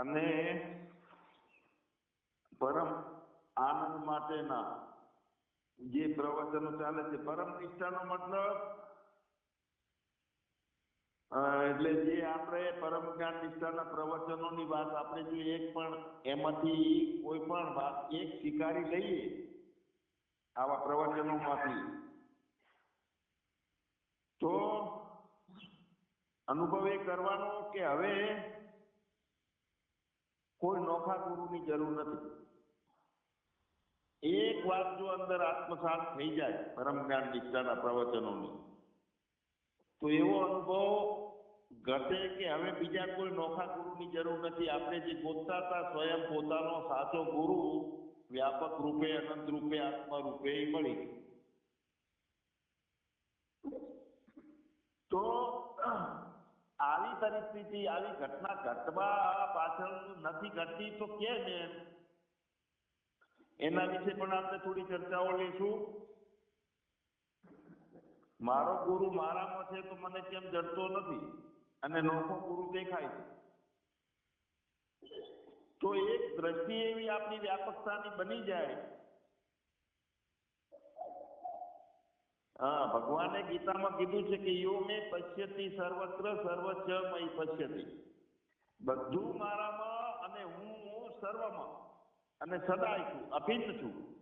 અને પરમ આનંદ માટેના જે પ્રવચનો ચાલે છે, પરમ નિષ્ઠાનો મતલબ એટલે જે આપણે પરમ જ્ઞાન નિષ્ઠાના પ્રવચનોની વાત આપણે જો એક પણ એમાંથી કોઈ પણ વાત એક સ્વીકારી લઈએ આવા પ્રવચનોમાંથી, તો અનુભવ એ કરવાનો કે હવે કોઈ નોખા ગુરુની જરૂર નથી. એક વાત જો અંદર આત્મસાત થઈ જાય પરમ જ્ઞાન નિષ્ઠાના પ્રવચનોની, તો એવો અનુભવ ઘટે કે હવે બીજા કોઈ નોખા ગુરુની જરૂર નથી. આપણે જે ગોતતા હતા સ્વયં પોતાનો સાચો ગુરુ વ્યાપક રૂપે, અનંત રૂપે આત્મા રૂપે મળી તો આવી પરિસ્થિતિ આવી ઘટના ઘટવા પાછળ નથી ઘટતી, તો કેમ એમ એના વિશે પણ આપણે થોડી ચર્ચાઓ લઈશું. મારો ગુરુ મારામાં છે તો મને કેમ જડતો નથી? અને નોખો ગુરુ દેખાય છે. તો એક દ્રષ્ટિ એવી આપણી વ્યાપકતાની બની જાય હા, ભગવાને ગીતામાં કીધું છે કે યો મે પશ્યતિ સર્વત્ર સર્વચ મય પશ્યતિ. બધું મારામાં અને હું સર્વમાં. અને સદાય છું, અભિન્ન છું.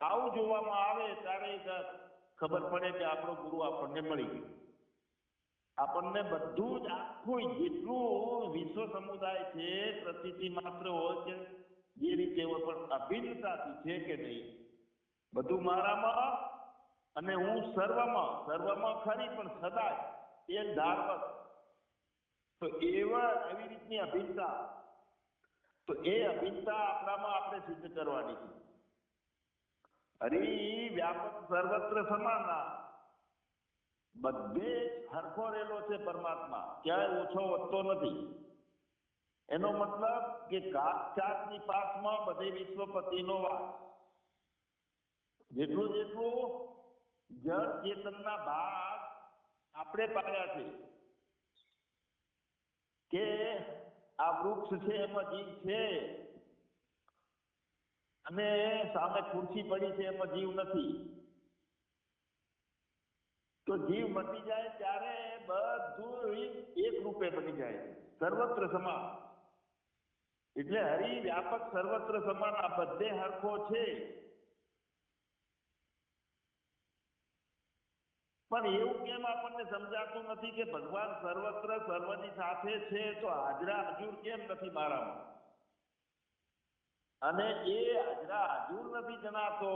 આવું જોવામાં આવે ત્યારે ખબર પડે કે આપણો ગુરુ આપણને મળી ગયો. આપણને બધું જ આખું જેટલું વિશ્વ સમુદાય છે પ્રતિથી માત્ર હોય કે જે રીતે હોય, પણ અભિન્નતાથી છે કે નહીં? બધું મારામાં અને હું સર્વમાં સર્વમાં ખરી, પણ સદાય એ ધારવત. તો એવા એવી રીતની અભિન્નતા. તો એ અભિન્નતા આપણામાં આપણે સિદ્ધ કરવાની છે. હરી વ્યાપક સર્વત્ર સમાના બધે હરખો રહેલો છે પરમાત્મા. ક્યાંય ઓછો વધતો નથી. એનો મતલબ કે ની પાસમાં બધે વિશ્વપતિનો વાસ. જેટલું જેટલું જળ ચેતનના ભાગ આપણે પાડ્યા છે. કે આ વૃક્ષ છે એમાં જીવ છે. અને સામે ખુરશી પડી છે એમાં જીવ નથી. તો જીવ મટી જાય ત્યારે બધું એક રૂપે બની જાય. સર્વત્ર સમાન. એટલે હરિ વ્યાપક સર્વત્ર સમાન આ બધે હરખો છે. પણ એવું કેમ આપણને સમજાતું નથી કે ભગવાન સર્વત્ર સર્વની સાથે છે તો હાજરા હજુર કેમ નથી મારામાં? અને એ હાજરા હજુર નથી જણાતો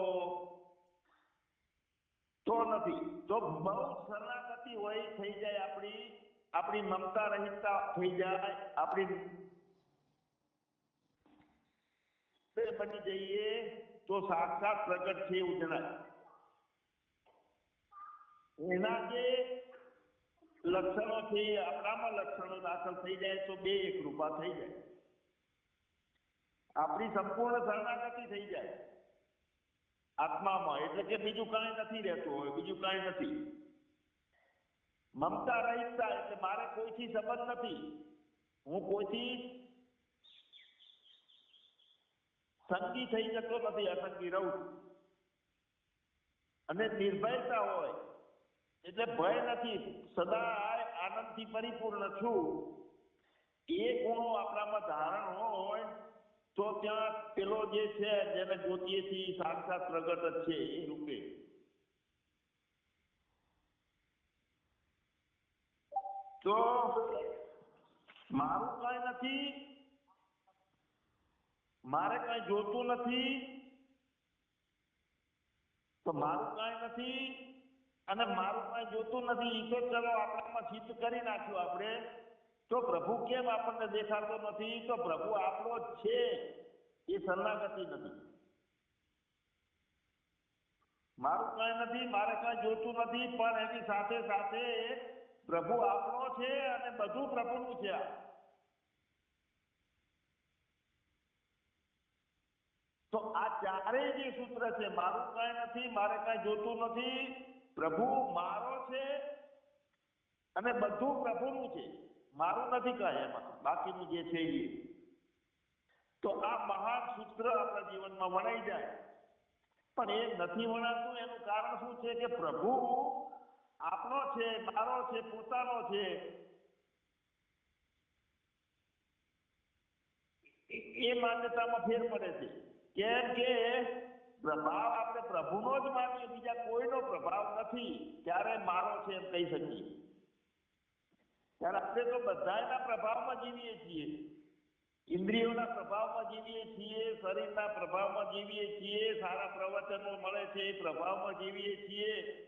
તો નથી. તો બહુ શરણાગતિ હોય થઈ જાય આપણી આપણી મમતા રહિતતા થઈ જાય, આપણી બની જઈએ તો સાક્ષાત પ્રગટ છે એવું જણાય. એના જે લક્ષણો છે એ આપણામાં લક્ષણો દાખલ થઈ જાય તો બે એક રૂપા થઈ જાય. આપણી સંપૂર્ણ શરણાગતિ થઈ જાય. આત્મામાં, એટલે કે બીજું કાંઈ નથી રહેતું હોય, બીજું કાંઈ નથી. મમતા રહિતતા એટલે મારે કોઈથી સંબંધ નથી. હું કોઈથી સંગી થઈ જતો નથી, અસંગી રહું છું. અને નિર્ભયતા હોય એટલે ભય નથી, સદાય આનંદથી પરિપૂર્ણ છું. એ ગુણો આપણામાં ધારણ હોય, તો ત્યાં પેલો જે છે, જેને છીએ સાક્ષાત પ્રગટ જ છે, એ રૂપે. તો મારું કઈ નથી, મારે કઈ જોતું નથી, તો મારું કઈ નથી અને મારું કઈ જોતું નથી એ તો ચલો આપણામાં સિદ્ધ કરી નાખ્યું આપણે. તો પ્રભુ કેમ આપણને દેખાતો નથી? તો પ્રભુ આપણો જ છે. એ શરણાગતિ નથી. મારું કઈ નથી મારે કઈ જોતું નથી પણ એની સાથે સાથે પ્રભુ આપણો છે અને બધું પ્રભુનું છે તો આ ચારેય જે સૂત્ર છે મારું કઈ નથી મારે કઈ જોતું નથી. પ્રભુ મારો છે અને બધું પ્રભુનું છે. મારું નથી કહે એમાં. બાકીનું જે છે એ. તો આ મહાન સૂત્ર આપણા જીવનમાં વણાઈ જાય. પણ એ નથી વણાતું, એનું કારણ શું છે કે પ્રભુ આપણો છે, મારો છે, પોતાનો છે. એ- માન્યતામાં ફેર પડે છે. કેમ કે પ્રભાવ આપણે પ્રભુનો જ માનીએ, બીજા કોઈનો પ્રભાવ નથી, ત્યારે મારો છે એમ કહી શકીએ. ત્યારે આપણે તો બધાના પ્રભાવમાં જીવીએ છીએ. ઇન્દ્રિયોના પ્રભાવમાં જીવીએ છીએ, શરીરના પ્રભાવમાં જીવીએ છીએ, સારા પ્રવચનો મળે છે એ પ્રભાવમાં જીવીએ છીએ.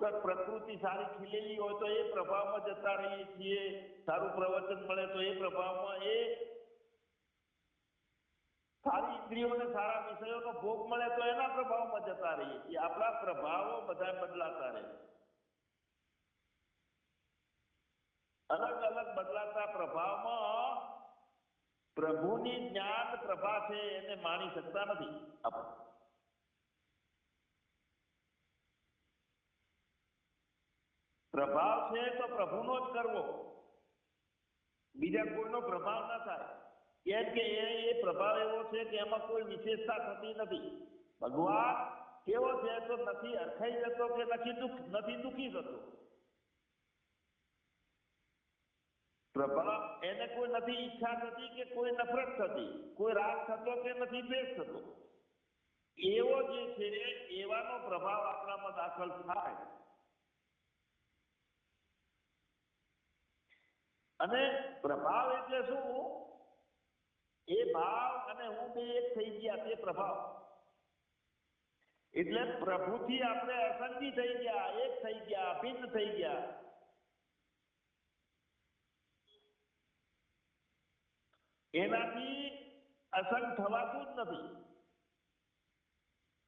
પ્રકૃતિ સારી ખીલેલી હોય તો એ પ્રભાવમાં જતા રહીએ છીએ. સારું પ્રવચન મળે તો એ પ્રભાવમાં એ સારી ઇન્દ્રિયોને સારા વિષયોનો ભોગ મળે તો એના પ્રભાવમાં જતા રહીએ છીએ. આપણા પ્રભાવો બધા બદલાતા રહે અલગ અલગ બદલાતા પ્રભાવમાં પ્રભુની જ્ઞાન પ્રભા છે એને માણી શકતા નથી આપણે. પ્રભાવ છે તો પ્રભુનો જ કરવો. બીજા કોઈનો પ્રભાવ ના થાય. કેમ કે એ એ પ્રભાવ એવો છે કે એમાં કોઈ વિશેષતા થતી નથી. ભગવાન કેવો છે તો નથી અરખાઈ જતો કે નથી દુઃખ, નથી દુઃખી જતો. પ્રભાવ એને કોઈ નથી ઈચ્છા થતી કે કોઈ નફરત થતી, કોઈ રાગ થતો કે નથી દ્વેષ થતો. એવો જે છે, એવાનો પ્રભાવ આપણામાં દાખલ થાય. અને પ્રભાવ એટલે શું? એ ભાવ અને હું બે એક થઈ ગયા, તે પ્રભાવ. એટલે પ્રભુથી આપણે અસંગી થઈ ગયા, એક થઈ ગયા ભિન્ન થઈ ગયા. એનાથી અસંગ થવાતું જ નથી.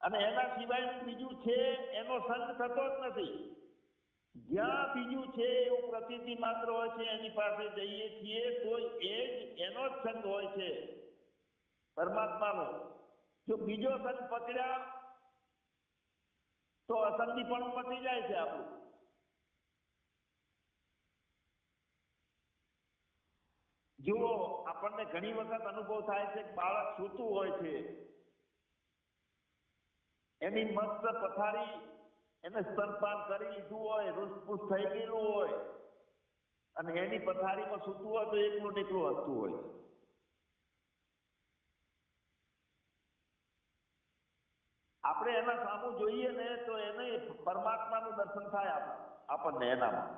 અને એના સિવાયનું બીજું છે, એનો સંગ થતો જ નથી. જ્યાં બીજું છે, એવું પ્રતીતિ માત્ર હોય છે, એની પાસે જઈએ છીએ, તો એ જ એનો જ સંગ હોય છે, પરમાત્માનો. જો બીજો સંગ પકડ્યા, તો અસંગી પણ પતી જાય છે આપણું. જુઓ, આપણને ઘણી વખત અનુભવ થાય છે બાળક સૂતું હોય છે. એની મસ્ત પથારી એને સ્તનપાન કરી લીધું હોય, રૂસપૂસ થઈ ગયેલું હોય, અને એની પથારીમાં સૂતું હોય તો એકલું નીકળું હસતું હોય. આપણે એના સામું જોઈએ ને તો એને પરમાત્માનું દર્શન થાય આપણા આપણને એનામાં.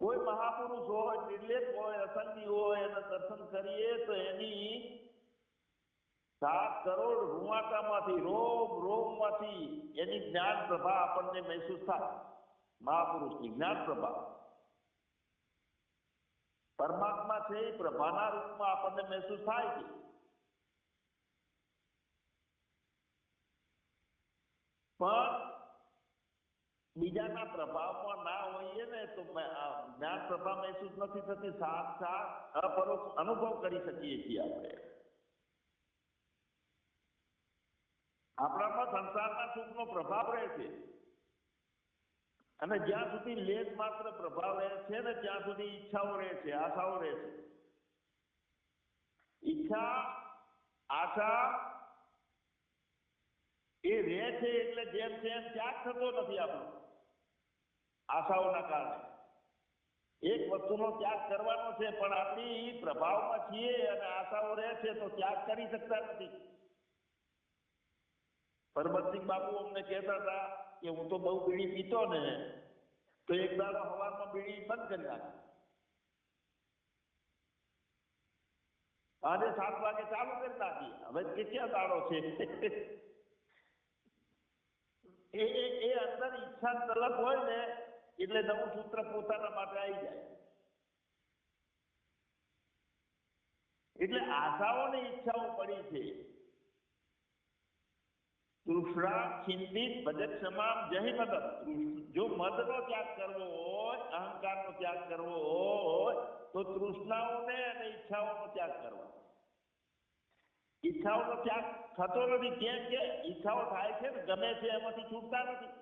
કોઈ મહાપુરુષ હોય નિર્લેપ હોય અસંગી હોય, એના દર્શન કરીએ તો એની સાત કરોડ રૂવાટામાંથી, રોમ, રોમમાંથી એની જ્ઞાન પ્રભા આપણને મહેસૂસ થાય. મહાપુરુષની જ્ઞાન પ્રભા પરમાત્મા છે એ પ્રભાના રૂપમાં આપણને મહેસૂસ થાય છે પણ બીજાના પ્રભાવમાં ના હોઈએ ને તો મે- આ જ્ઞાન પ્રભા મહેસૂસ નથી થતી. સાક્ષાત અપરોક્ષ અનુભવ કરી શકીએ છીએ આપણે. આપણામાં સંસારના સુખનો પ્રભાવ રહે છે. અને જ્યાં સુધી લેશ માત્ર પ્રભાવ રહે છે ને ત્યાં સુધી ઈચ્છાઓ રહે છે, આશાઓ રહે છે. ઈચ્છા, આશા એ રહે છે એટલે જેમ છે ત્યાગ થતો નથી આપણો. આશાઓના કારણે. એક વસ્તુનો ત્યાગ કરવાનો છે, પણ આપણી પ્રભાવમાં છીએ અને આશાઓ રહે છે તો ત્યાગ કરી શકતા નથી. પરબતસિંહ બાપુ અમને કહેતા હતા કે હું તો બહુ બીડી પીતો ને, તો એક દાડો સવારમાં બીડી બંધ કરી નાખી. આજે સાત વાગે ચાલુ કરી નાખી. હવે કેટલા દાડો છે? એ એ અંદર ઈચ્છા તલબ હોય ને, એટલે નવું સૂત્ર પોતાના માટે આવી જાય. એટલે આશાઓ ને ઈચ્છાઓ પડી છે. તૃષ્ણામ ચિંતિત ભજત સમામ જય મદદ જો મદનો ત્યાગ કરવો હોય અહંકારનો ત્યાગ કરવો હોય તો તૃષ્ણાઓને અને ઈચ્છાઓનો ત્યાગ કરવો ઈચ્છાઓનો ત્યાગ થતો નથી કેમ કે ઈચ્છાઓ થાય છે ને ગમે છે એમાંથી છૂટતા નથી।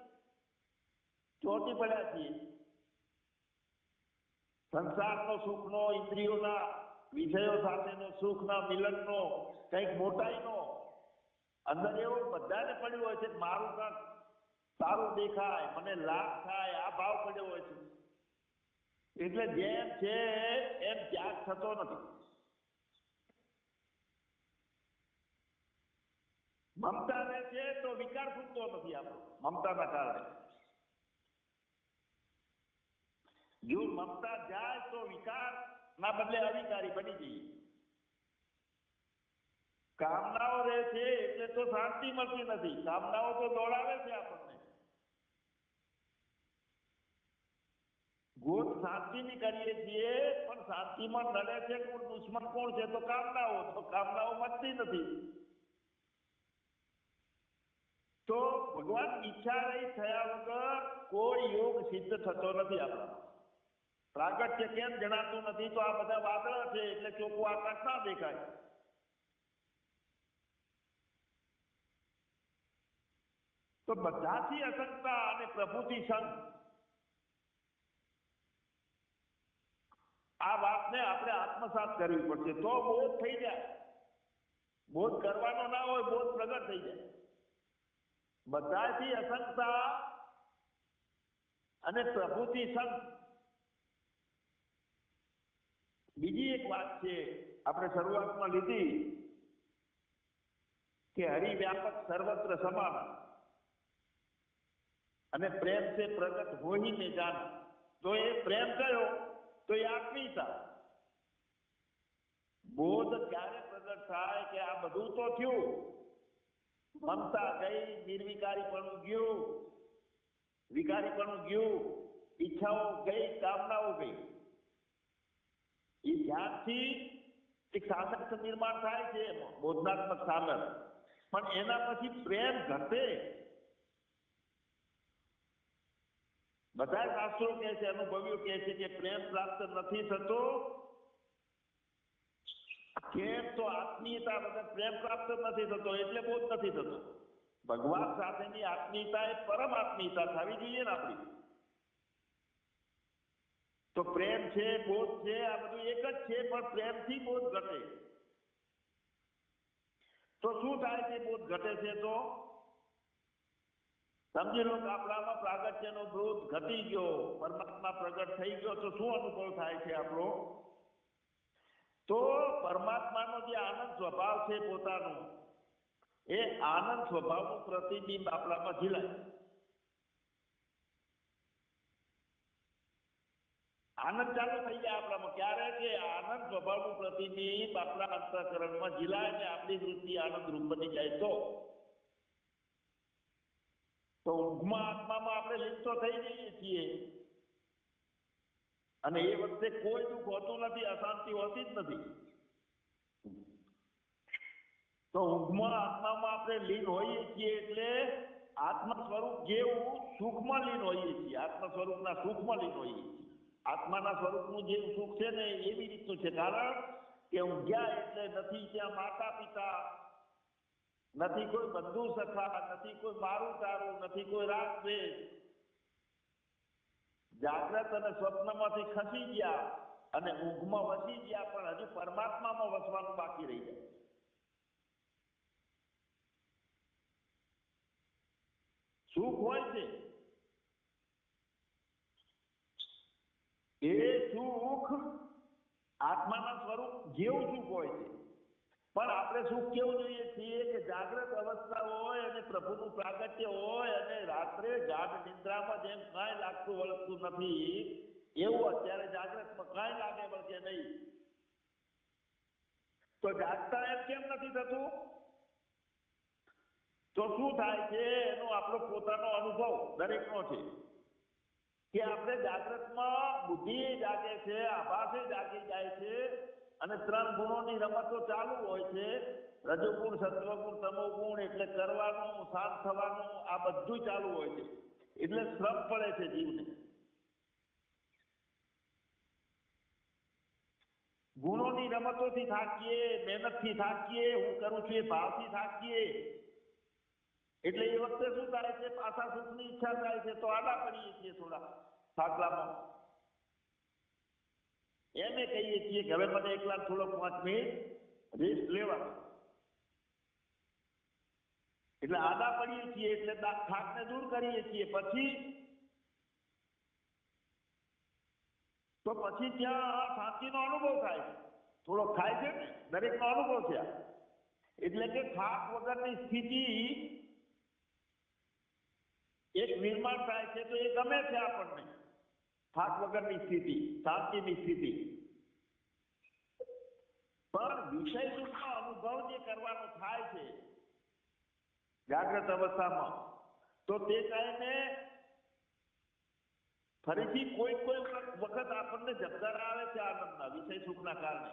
ચોટી પડ્યા છીએ। સંસારનો સુખનો, ઇન્દ્રિયોના વિષયો સાથેનો સુખના મિલનનો, કંઈક મોટાઈનો અંદર એવું બધાને પડ્યું હોય છે મારું કાંક સારું દેખાય, મને લાભ થાય, આ ભાવ પડ્યો હોય છે. એટલે જેમ છે એમ ત્યાગ થતો નથી. મમતા રહે છે તો વિકાર ફૂટતો નથી આપણો, મમતાના કારણે. જો મમતા જાય તો વિકાર ના બદલે અવિકારી બની જઈએ. કામનાઓ રહે છે એટલે તો શાંતિ મળતી નથી. કામનાઓ તો દોડાવે છે આપણને. ગોત શાંતિની કરીએ છીએ, પણ શાંતિમાં નડે છે કોણ? દુશ્મન કોણ છે? તો કામનાઓ. તો કામનાઓ મળતી નથી. તો ભગવાન ઈચ્છા રહી થયા વગર કોઈ યોગ સિદ્ધ થતો નથી આપણામાં પ્રાગટ્ય કેમ જણાતું નથી? તો આ બધા વાદળા છે, એટલે ચોખ્ખું આકાશ ના દેખાય. તો બધાથી અસંગતા અને પ્રભુથી સંગ. આ વાતને આપણે આત્મસાત કરવી પડશે. તો બોધ થઈ જાય. બોધ કરવાનો ના હોય, બોધ પ્રગટ થઈ જાય. બધાથી અસંગતા અને પ્રભુથી સંગ. બીજી એક વાત છે, આપણે શરૂઆતમાં લીધી કે હરિવ્યાપક સર્વત્ર સમાન. અને પ્રેમ છે પ્રગટ હોઈ ને જાના. તો એ પ્રેમ કયો તો એ આત્મીયતા બોધ ક્યારે પ્રગટ થાય કે આ બધું તો થયું? મમતા ગઈ, નિર્વિકારીપણું ગયું. વિકારીપણું ગયું. ઈચ્છાઓ ગઈ, કામનાઓ ગઈ. એ ધ્યાનથી એક સામર્થ્ય નિર્માણ થાય છે, બોધનાત્મક સામર્થ્ય પણ એના પછી પ્રેમ ઘટે. બધા શાસ્ત્રો કહે છે, અનુભવીઓ કહે છે કે પ્રેમ પ્રાપ્ત નથી થતો. કેમ તો આત્મીયતા વગર પ્રેમ પ્રાપ્ત નથી થતો, એટલે બોધ નથી થતો. ભગવાન સાથેની આત્મીયતા એ પરમ આત્મીયતા થવી જોઈએ ને આપણી. તો પ્રેમ છે, બોધ છે, આ બધું એક જ છે, પણ પ્રેમથી બોધ ઘટે. તો શું થાય છે, બોધ ઘટે છે તો? સમજી લો કે આપણામાં પ્રાગટ્યનો બોધ ઘટી ગયો, પરમાત્મા પ્રગટ થઈ ગયો, તો શું અનુભવ થાય છે આપણો? તો પરમાત્માનો જે આનંદ સ્વભાવ છે પોતાનો, એ આનંદ સ્વભાવનું પ્રતિબિંબ આપણામાં ઝીલાય. આનંદ ચાલુ થઈ જાય આપણામાં. ક્યારે કે આનંદ સ્વભાવનું પ્રતિબિંબ આપણા અંતઃકરણમાં ઝીલાય ને આપણી વૃત્તિ આનંદ રૂપ બની જાય તો. તો ઊંઘમાં આત્મામાં આપણે લિપ્ત થઈ જઈએ છીએ. અને એ વખતે કોઈ દુઃખ હોતું નથી, અશાંતિ હોતી જ નથી. તો ઊંઘમાં આત્મામાં આપણે લીન હોઈએ છીએ એટલે આત્મ સ્વરૂપ જેવું સુખમાં લીન હોઈએ છીએ. આત્મ સ્વરૂપના સુખમાં લીન હોઈએ છીએ. આત્માના સ્વરૂપનું જે સુખ છે ને એવી રીતનું છે. કારણ કે ઊંઘ્યા એટલે નથી ત્યાં માતા પિતા નથી કોઈ બંધુ સખા, નથી કોઈ મારું તારું, નથી કોઈ રાગ દ્વેષ જાગ્રત અને સ્વપ્નમાંથી ખસી ગયા અને ઊંઘમાં વસી ગયા, પણ હજુ પરમાત્મામાં વસવાનું બાકી રહી જાય. સુખ હોય છે. એ સુખ આત્માના સ્વરૂપ જેવું સુખ હોય છે. પણ આપણે શું કેવું જોઈએ છીએ કે જાગ્રત અવસ્થા હોય અને પ્રભુનું પ્રાગટ્ય હોય અને રાત્રે ગાઢ નિંદ્રામાં જેમ કાંઈ લાગતું વળગતું નથી, એવું અત્યારે જાગ્રતમાં કાંઈ લાગે વળગે નહીં. તો જાગતા એમ કેમ નથી થતું? તો શું થાય છે? એનો આપણો પોતાનો અનુભવ દરેકનો છે કે આપણે જાગ્રતમાં બુદ્ધિ જાગે છે, આભાસે જાગી જાય છે અને ત્રણ ગુણોની રમતો ચાલુ હોય છે. રજોગુણ, સત્વગુણ, તમોગુણ એટલે કરવાનું શાંત થવાનું, આ બધું ચાલુ હોય છે. એટલે શ્રમ પડે છે જીવને. ગુણોની રમતોથી થાકીએ, મહેનતથી થાકીએ, હું કરું છું એ ભાવથી થાકીએ. એટલે એ વખતે શું થાય છે? પાછા સુખની ઈચ્છા થાય છે. તો આડા પડીએ છીએ થોડા. થાકલામાં. એમ એ કહીએ છીએ કે હવે મને એકલા થોડો પાંચ મિનિટ રેસ્ટ લેવા દો એટલે આડા પડીએ છીએ એટલે થાકને દૂર કરીએ છીએ. પછી, તો પછી ત્યાં શાંતિનો અનુભવ થાય. છે થોડો થાય છે ને? દરેકનો અનુભવ છે આ. એટલે કે થાક વગરની સ્થિતિ એક નિર્માણ થાય છે તો એ ગમે છે આપણને. થાક વગરની સ્થિતિ શાંતિની સ્થિતિ. પણ વિષય સુખનો અનુભવ જે કરવાનો થાય છે, જાગ્રત અવસ્થામાં, તો તે ટાઈમે ફરીથી કોઈ કોઈ વખત આપણને જબદાર આવે છે આનંદના, વિષય સુખના કારણે.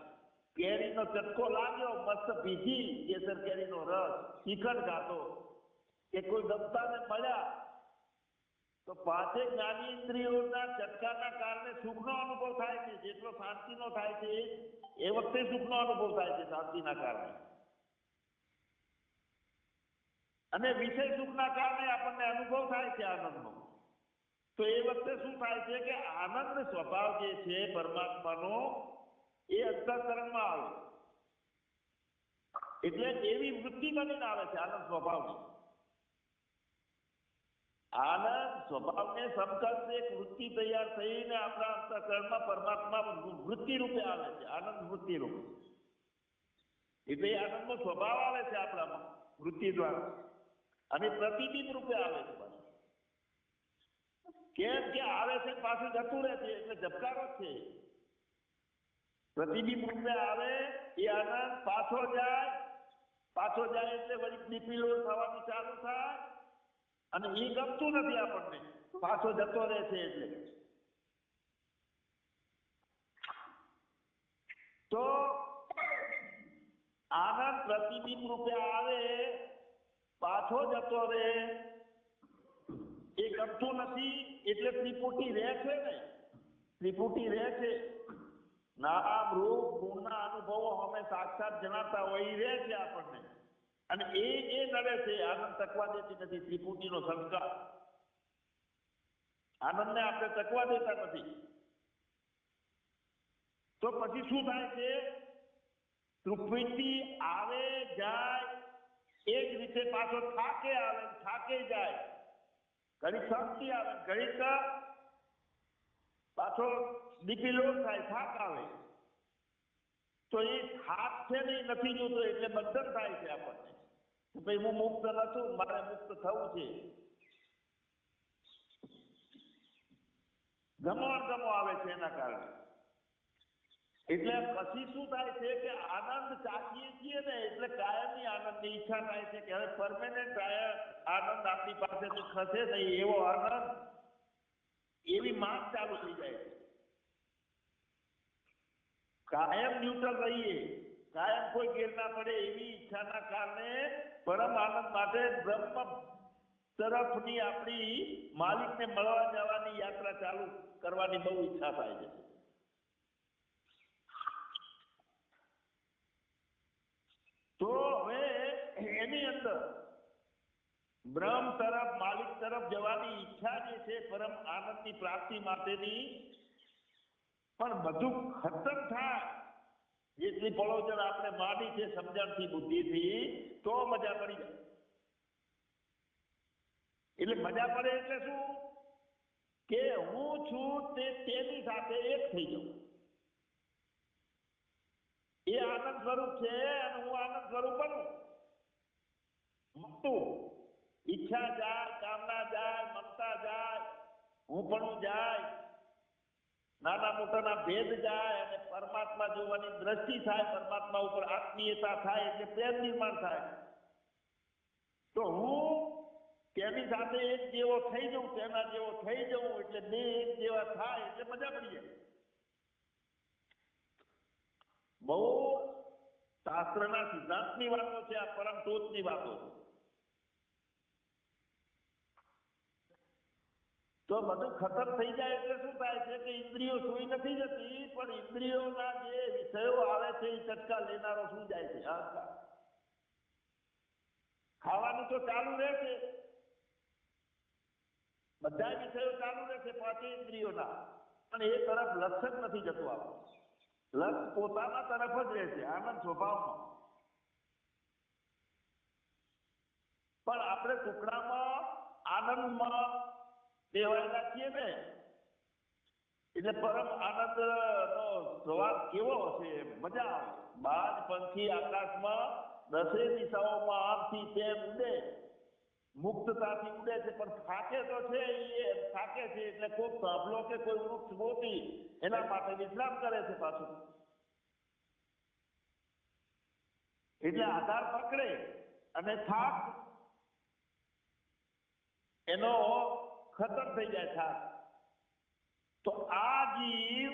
કેરીનો ચટકો લાગ્યો, મસ્ત પીધી કેસર કેરીનો રસ શિખર ગાતો, કે કોઈ ગમતાને મળ્યા તો પાંચે જ્ઞાની ઇન્દ્રિયોના ચટકાના કારણે સુખનો અનુભવ થાય છે, જેટલો શાંતિનો થાય છે, એ વખતે સુખનો અનુભવ થાય છે શાંતિના કારણે. અને વિષય સુખના કારણે આપણને અનુભવ થાય છે આનંદનો. તો એ વખતે શું થાય છે કે આનંદ સ્વભાવ જે છે પરમાત્માનો, એ અંતઃકરણમાં આવે. એટલે એવી વૃત્તિ બનીને આવે છે આનંદ સ્વભાવની. આનંદ સ્વભાવને સમકક્ષ એક વૃત્તિ તૈયાર થઈને આપણા અંતઃકરણમાં પરમાત્મા વૃત્તિ રૂપે આવે છે, આનંદ વૃત્તિ રૂપે. એટલે એ આનંદનો સ્વભાવ આવે છે આપણામાં, વૃત્તિ દ્વારા. અને પ્રતિબિંબ રૂપે આવે છે પાછું. કેમ કે આવે છે પાછું જતું રહે છે, એટલે ધબકારો છે. પ્રતિબિંબ રૂપે આવે, એ આનંદ પાછો જાય પાછો જાય એટલે વળી નિપીલો થવાનું ચાલુ થાય અને એ ગમતું નથી આપણને. પાછો જતો રહે છે એટલે. તો આનંદ પ્રતિબિંબ રૂપે આવે, પાછો જતો રહે. એ ગમતું નથી, એટલે ત્રિપુટી રહે છે ને. ત્રિપુટી રહે છે. નામ રૂપ, ગુણના અનુભવો અમે સાક્ષાત જણાતા હોય એ રહે છે આપણને. અને એ એ નડે છે, આનંદ તકવા દેતી નથી ત્રિપુટીનો સંસ્કાર. આનંદને આપણે તકવા દેતા નથી. તો પછી શું થાય છે? ત્રિપુટી આવે, જાય, એ જ રીતે પાછો થાકે આવે, થાકે જાય. ઘણી શાંતિ આવે, ઘડીક, પાછો બીપી લો થાય, થાક આવે. તો એ થાક છે ને નથી જોતો, એટલે બંધન થાય છે આપણને. કે ભાઈ હું મુક્ત નથી મારે મુક્ત થવું છે. ગમો આવે છે એના કારણે. એટલે પછી શું થાય છે કે આનંદ ચાખીએ છીએ ને, એટલે કાયમી આનંદની ઈચ્છા થાય છે કે હવે પરમેનન્ટ આનંદ આપણી પાસેથી ખસે નહીં, એવો આનંદ, એવી માંગ ચાલુ થઈ જાય છે. કાયમ ન્યુટ્રલ રહીએ, કાયમ કોઈ ગેર ના પડે એવી ઈચ્છાના કારણે પરમ આનંદ માટે બ્રહ્મ તરફની આપણી માલિકને મળવા જવાની યાત્રા ચાલુ કરવાની બહુ ઈચ્છા થાય છે. તો હવે એની અંદર બ્રહ્મ તરફ, માલિક તરફ જવાની ઈચ્છા જે છે પરમ આનંદની પ્રાપ્તિ માટેની પણ બધું ખતમ થાય. જેટલી પળોજન આપણે માંડી છે સમજણથી બુદ્ધિથી તો મજા પડી જાય એટલે મજા પડે એટલે શું? કે હું છું તે તેની સાથે એક થઈ જાઉં. એ આનંદ સ્વરૂપ છે અને હું આનંદ સ્વરૂપ બનું. મુક્તું ઈચ્છા જાય, કામના જાય, મમતા જાય, હું પણ જાય. નાના મોટાના ભેદ જાય અને પરમાત્મા જોવાની દ્રષ્ટિ થાય, પરમાત્મા ઉપર આત્મીયતા થાય એટલે પ્રેમ નિર્માણ થાય. તો હું તેની સાથે એક જેવો થઈ જઉં, તેના જેવો થઈ જઉં એટલે બે એક જેવા થાય એટલે મજા પડી જાય. બહુ શાસ્ત્રના સિદ્ધાંતની વાતો છે, આ પરમ ટોચની વાતો છે. તો બધું ખતમ થઈ જાય એટલે શું થાય છે કે ઇન્દ્રિયો સુઈ નથી જતી, પણ ઇન્દ્રિયોના જે વિષયો આવે છે એ ચટકા લેનારો શું જાય છે? અહંકાર. ખાવાનું તો ચાલુ રહેશે બધા વિષયો ચાલુ રહેશે પાંચે ઇન્દ્રિયોના. પણ એ તરફ લક્ષ જ નથી જતું આપણું લક્ષ પોતાના તરફ જ રહેશે આનંદ સ્વભાવમાં. પણ આપણે ટુકડામાં આનંદમાં ટેવાયેલા છીએ ને એટલે પરમ આનંદ નો સ્વાદ કેવો હશે? મજા બાજ પંખી આકાશમાં દસે દિશાઓમાં આમથી તેમ ઉડે. મુક્તતાથી ઉડે છે, પણ થાકે તો છે એ, થાકે છે એટલે કોઈ સાંભળો કે કોઈ વૃક્ષ ગોતી એના માટે વિશ્રામ કરે છે પાછું. એટલે આધાર પકડે અને થાક. એનો ખતમ થઈ જાય થાક તો આ જીવ,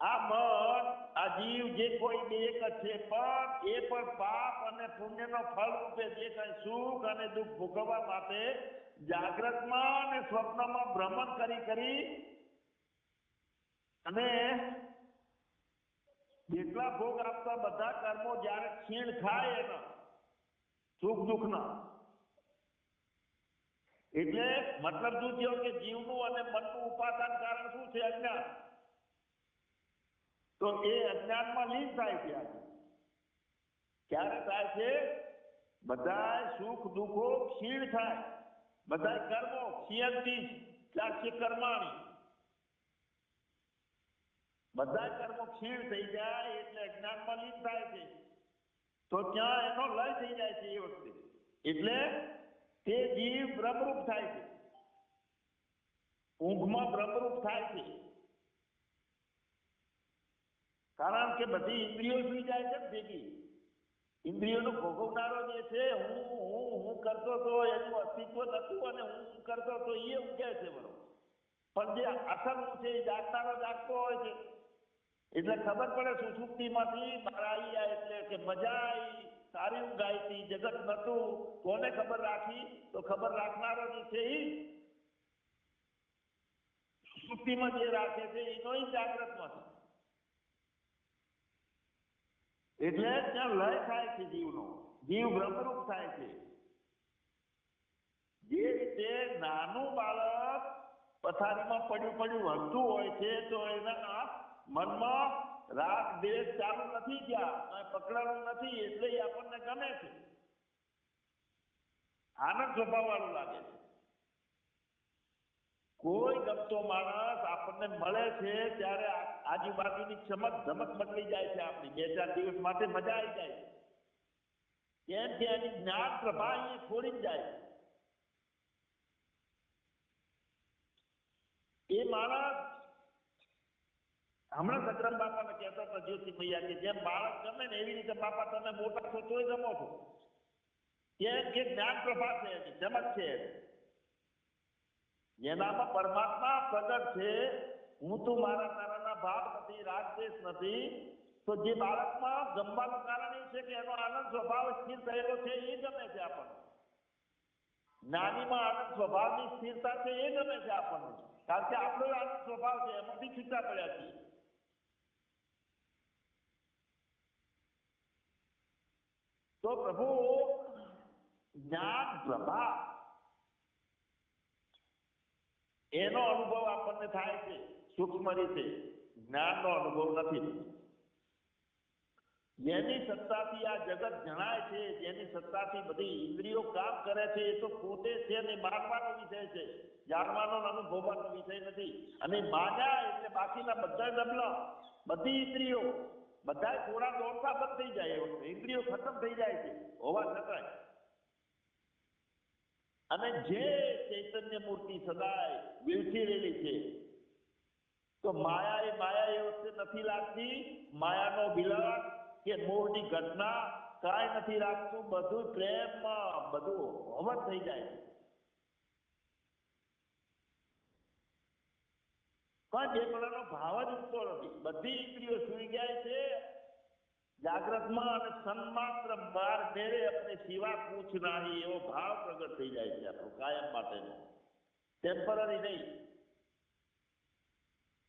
આ મન આ જીવ જે કોઈ બે એક છે, પણ એ પણ પાપ અને પુણ્યનો ફળ રૂપે જે કઈ સુખ અને દુઃખ ભોગવવા માટે જાગ્રતમાં અને સ્વપ્નમાં ભ્રમણ કરી કરી અને જેટલા ભોગ આપતા બધા કર્મો જ્યારે ક્ષીણ થાય એના, સુખ દુઃખના એટલે મતલબ શું થયો કે જીવનું અને મનનું ઉપાદાન કારણ શું છે અજ્ઞાન? તો એ અજ્ઞાનમાં લીન થાય છે ક્યારે થાય છે? બધા સુખ દુઃખો ક્ષીણ થાય. બધા કર્મો ક્ષીયંતી ચારશે કર્માણી. બધા કર્મો ક્ષીણ થઈ જાય એટલે અજ્ઞાનમાં લીન થાય છે. તો ત્યાં એનો લય થઈ જાય છે એ વખતે. એટલે તે જીવ બ્રહ્મરૂપ થાય છે. ઊંઘમાં બ્રહ્મરૂપ થાય છે. કારણ કે બધી ઇન્દ્રિયો સુઈ જાય છે ને ભેગી. ઇન્દ્રિયોનો ભોગવનારો જે છે, હું હું હું કરતો તો એનું અસ્તિત્વ નતું અને હું હું કરતો તો એ ઊંઘે છે બરોબર પણ જે અસલ હું છે એ જાગનારો જાગતો હોય છે. એટલે ખબર પડે સુસુપ્તિમાંથી બહાર આવી જાય એટલે કે મજા આવી સારી આવી જગત નતું કોને ખબર રાખી? તો ખબર રાખનારો જે છે એ સુસુપ્તિમાં જે રાખે છે એનો ય જાગ્રતમાં છે. એટલે ત્યાં લય થાય છે જીવનો. જીવ ભ્રમરૂપ થાય છે. જે રીતે નાનું બાળક પથારીમાં પડ્યું પડ્યું હલતું હોય છે, તો એના મનમાં રાગ દ્વેષ ચાલુ નથી ત્યાં પકડાણું નથી, એટલે આપણને ગમે છે. આનંદ સ્વભાવ વાળું લાગે છે. કોઈ ગમતો માણસ આપણને મળે છે ત્યારે આજુબાજુની ચમક ધમક બદલી જાય છે આપણી. બે ચાર દિવસ માટે મજા આવી જાય કેમ કે એની જ્ઞાન પ્રભા અહીંયા છોડી જાય એ માણસ હમણાં સતરમ બાપાને કહેતા હતા જ્યોતિ મૈયા કે જેમ બાળક ગમે ને એવી રીતે બાપા તમે મોટા છો તોય ગમો છો. એ એ જ્ઞાન પ્રભા છે એની ચમક છે જેનામાં પરમાત્મા પ્રગટ છે. હું તું મારા તારાના ભાવ નથી રાગદેશ નથી. તો જે બાળકમાં ગમવાનું કારણ એ છે કે એનો આનંદ સ્વભાવ સ્થિર થયેલો છે, એ ગમે છે આપણને. જ્ઞાનીમાં આનંદ સ્વભાવની સ્થિરતા છે, એ ગમે છે આપણને. કારણ કે આપણો આનંદ સ્વભાવ છે, એમાંથી છૂટા પડ્યા છીએ. તો પ્રભુ, જ્ઞાન પ્રભા. એનો અનુભવ આપણને થાય છે સૂક્ષ્મ રીતે જ્ઞાનનો અનુભવ નથી. જેની સત્તાથી આ જગત જણાય છે, જેની સત્તાથી બધી ઇન્દ્રિયો કામ કરે છે, એ તો પોતે છે ને માનવાનો વિષય છે. જાણવાનો અને અનુભવવાનો વિષય નથી. અને માન્યા એટલે બાકીના બધા ડબલા બધી ઇન્દ્રિયો બધા થોડા દોડતા બંધ થઈ જાય ઇન્દ્રિયો ખતમ થઈ જાય છે. હોવા છતાંય. અને જે ચૈતન્ય મૂર્તિ સદાય રહેલી છે, તો માયા એ માયા એ વખતે નથી લાગતી. માયાનો વિલાસ કે મૂળની ઘટના કાંઈ નથી લાગતું. બધું પ્રેમમાં, બધું હવન થઈ જાય છે. પણ પ્રકારનો ભાવ જ ઉઠતો નથી. બધી ઇન્દ્રિયો સુઈ જાય છે, જાગ્રતમાં અને સન્માત્ર બાર ફેરે અપને સિવા કુછ નાહી એવો ભાવ પ્રગટ થઈ જાય છે આપણો કાયમ માટેનો. ટેમ્પરરી નહીં.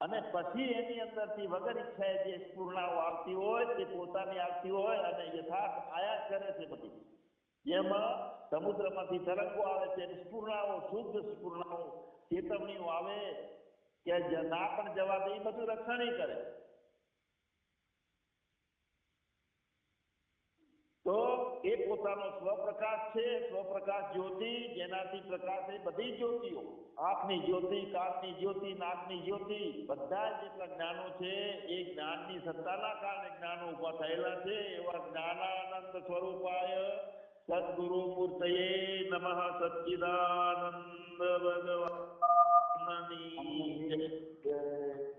અને પછી એની અંદરથી વગર ઈચ્છાએ જે સ્ફૂર્ણાઓ આવતી હોય, તે પોતાની આવતી હોય અને યથાર્થ આયાત કરે છે બધી. જેમાં સમુદ્રમાંથી તરંગો આવે છે, સ્ફૂર્ણાઓ, શુદ્ધ સ્ફૂર્ણાઓ, ચેતવણીઓ આવે કે જ- ના પણ જવા દે એ બધું રક્ષણ કરે. તો એ પોતાનો સ્વપ્રકાશ છે, સ્વપ્રકાશ જ્યોતિ, જેનાથી પ્રકાશે બધી જ્યોતિઓ, આંખની જ્યોતિ, કાનની જ્યોતિ, નાકની જ્યોતિ, બધા જ જેટલા જ્ઞાનો છે, એ જ્ઞાનની સત્તાના કારણે જ્ઞાનો ઊભા થયેલા છે, એવા જ્ઞાનાનંદ સ્વરૂપાય સદગુરુ મૂર્તયે નમઃ સચ્ચિદાનંદ Amen. you.